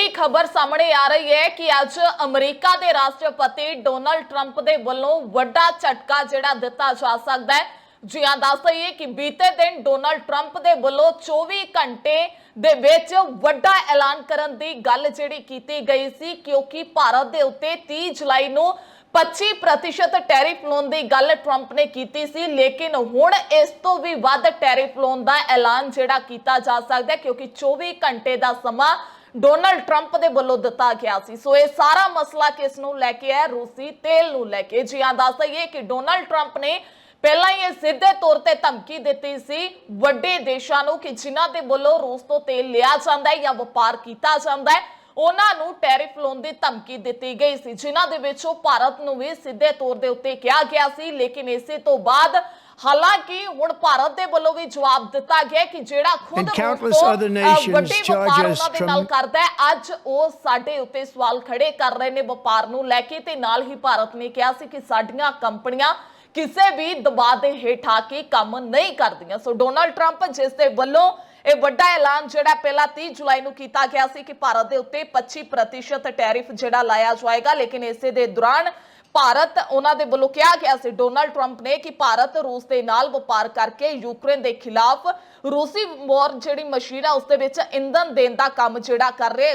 ਵੱਡੀ ਖਬਰ ਸਾਹਮਣੇ ਆ ਰਹੀ ਹੈ ਕਿ ਅੱਜ ਅਮਰੀਕਾ ਦੇ ਰਾਸ਼ਟਰਪਤੀ ਡੋਨਲਡ ਟਰੰਪ ਦੇ ਵੱਲੋਂ ਵੱਡਾ ਝਟਕਾ ਜਿਹੜਾ ਦਿੱਤਾ ਜਾ ਸਕਦਾ ਹੈ। ਜੀ ਹਾਂ, ਦੱਸ ਦਈਏ ਕਿ ਬੀਤੇ ਦਿਨ ਡੋਨਲਡ ਟਰੰਪ ਦੇ ਵੱਲੋਂ 24 ਘੰਟੇ ਦੇ ਵਿੱਚ ਵੱਡਾ ਐਲਾਨ ਕਰਨ ਦੀ ਗੱਲ ਜਿਹੜੀ ਕੀਤੀ ਗਈ ਸੀ, ਕਿਉਂਕਿ ਭਾਰਤ ਦੇ ਉੱਤੇ 30 ਜੁਲਾਈ ਨੂੰ 25% ਟੈਰਿਫ ਲਾਉਣ ਦੀ ਗੱਲ ਟਰੰਪ ਨੇ ਕੀਤੀ ਸੀ। ਲੇਕਿਨ ਹੁਣ ਇਸ ਤੋਂ ਵੀ ਵੱਧ ਟੈਰਿਫ ਲਾਉਣ ਦਾ ਐਲਾਨ ਜਿਹੜਾ ਕੀਤਾ ਜਾ ਸਕਦਾ ਹੈ, ਕਿਉਂਕਿ 24 ਘੰਟੇ ਦਾ ਸਮਾਂ ਡੋਨਲਡ ਟਰੰਪ ਦੇ ਵੱਲੋਂ ਦਿੱਤਾ ਗਿਆ ਸੀ। ਸੋ ਇਹ ਸਾਰਾ ਮਸਲਾ ਕਿਸ ਨੂੰ ਲੈ ਕੇ ਹੈ? ਰੂਸੀ ਤੇਲ ਨੂੰ ਲੈ ਕੇ। ਜੀ ਹਾਂ, ਦੱਸ ਦਈਏ ਕਿ ਡੋਨਲਡ ਟਰੰਪ ਨੇ ਪਹਿਲਾਂ ਹੀ ਇਹ ਸਿੱਧੇ ਤੌਰ ਤੇ ਧਮਕੀ ਦਿੱਤੀ ਸੀ ਵੱਡੇ ਦੇਸ਼ਾਂ ਨੂੰ ਕਿ ਜਿਨ੍ਹਾਂ ਦੇ ਵੱਲੋਂ ਰੂਸ ਤੋਂ ਤੇਲ ਲਿਆ ਜਾਂਦਾ ਹੈ ਜਾਂ ਵਪਾਰ ਕੀਤਾ ਜਾਂਦਾ ਹੈ, ਉਹਨਾਂ ਨੂੰ ਟੈਰਿਫ ਲਾਉਣ ਦੀ ਧਮਕੀ ਦਿੱਤੀ ਗਈ ਸੀ। ਜਿਨ੍ਹਾਂ ਦੇ ਵਿੱਚੋਂ ਭਾਰਤ ਨੂੰ ਵੀ ਸਿੱਧੇ ਤੌਰ ਦੇ ਉੱਤੇ ਕਿਹਾ ਗਿਆ ਸੀ। ਲੇਕਿਨ ਇਸੇ ਤੋਂ ਬਾਅਦ ਹਾਲਾਂਕਿ ਹੁਣ ਭਾਰਤ ਦੇ ਵੱਲੋਂ ਵੀ ਜਵਾਬ ਦਿੱਤਾ ਗਿਆ ਕਿ ਜਿਹੜਾ ਖੁਦ ਵੱਡੇ ਵਪਾਰ charge us ਉਹਨਾਂ ਦੇ ਨਾਲ trem- ਕਰਦਾ ਹੈ। ਅੱਜ ਉਹ ਸਾਡੇ ਉੱਤੇ ਸਵਾਲ ਖੜੇ ਕਰ ਰਹੇ ਨੇ ਵਪਾਰ ਨੂੰ ਲੈ ਕੇ ਤੇ ਨਾਲ ਹੀ ਭਾਰਤ ਨੇ ਕਿਹਾ ਸੀ ਕਿ ਸਾਡੀਆਂ ਕੰਪਨੀਆਂ ਕਿਸੇ ਵੀ ਦਬਾਅ ਦੇ ਹੇਠ ਆ ਕੇ ਕੰਮ ਨਹੀਂ ਕਰਦੀਆਂ। ਸੋ ਡੋਨਾਲਡ ਟਰੰਪ ਜਿਸ ਦੇ ਵੱਲੋਂ ਇਹ ਵੱਡਾ ਐਲਾਨ ਜਿਹੜਾ ਪਹਿਲਾਂ 30 ਜੁਲਾਈ ਨੂੰ ਕੀਤਾ ਗਿਆ ਸੀ ਕਿ ਭਾਰਤ ਦੇ ਉੱਤੇ 25% ਟੈਰਿਫ ਜਿਹੜਾ ਲਾਇਆ ਜਾਏਗਾ ਲੇਕਿਨ ਇਸੇ ਦੇ ਦੌਰਾਨ ਭਾਰਤ, ਉਹਨਾਂ ਦੇ ਵੱਲੋਂ ਕਿਹਾ ਗਿਆ ਸੀ ਡੋਨਾਲਡ ਟਰੰਪ ਨੇ ਕਿ ਭਾਰਤ ਰੂਸ ਦੇ ਨਾਲ ਵਪਾਰ ਕਰਕੇ ਯੂਕਰੇਨ ਦੇ ਖਿਲਾਫ ਰੂਸੀ ਵਾਰ ਜਿਹੜੀ ਮਸ਼ੀਨ ਆ, ਉਸ ਦੇ ਵਿੱਚ ਇੰਧਨ ਦੇਣ ਦਾ ਕੰਮ ਜਿਹੜਾ ਕਰ ਰਿਹਾ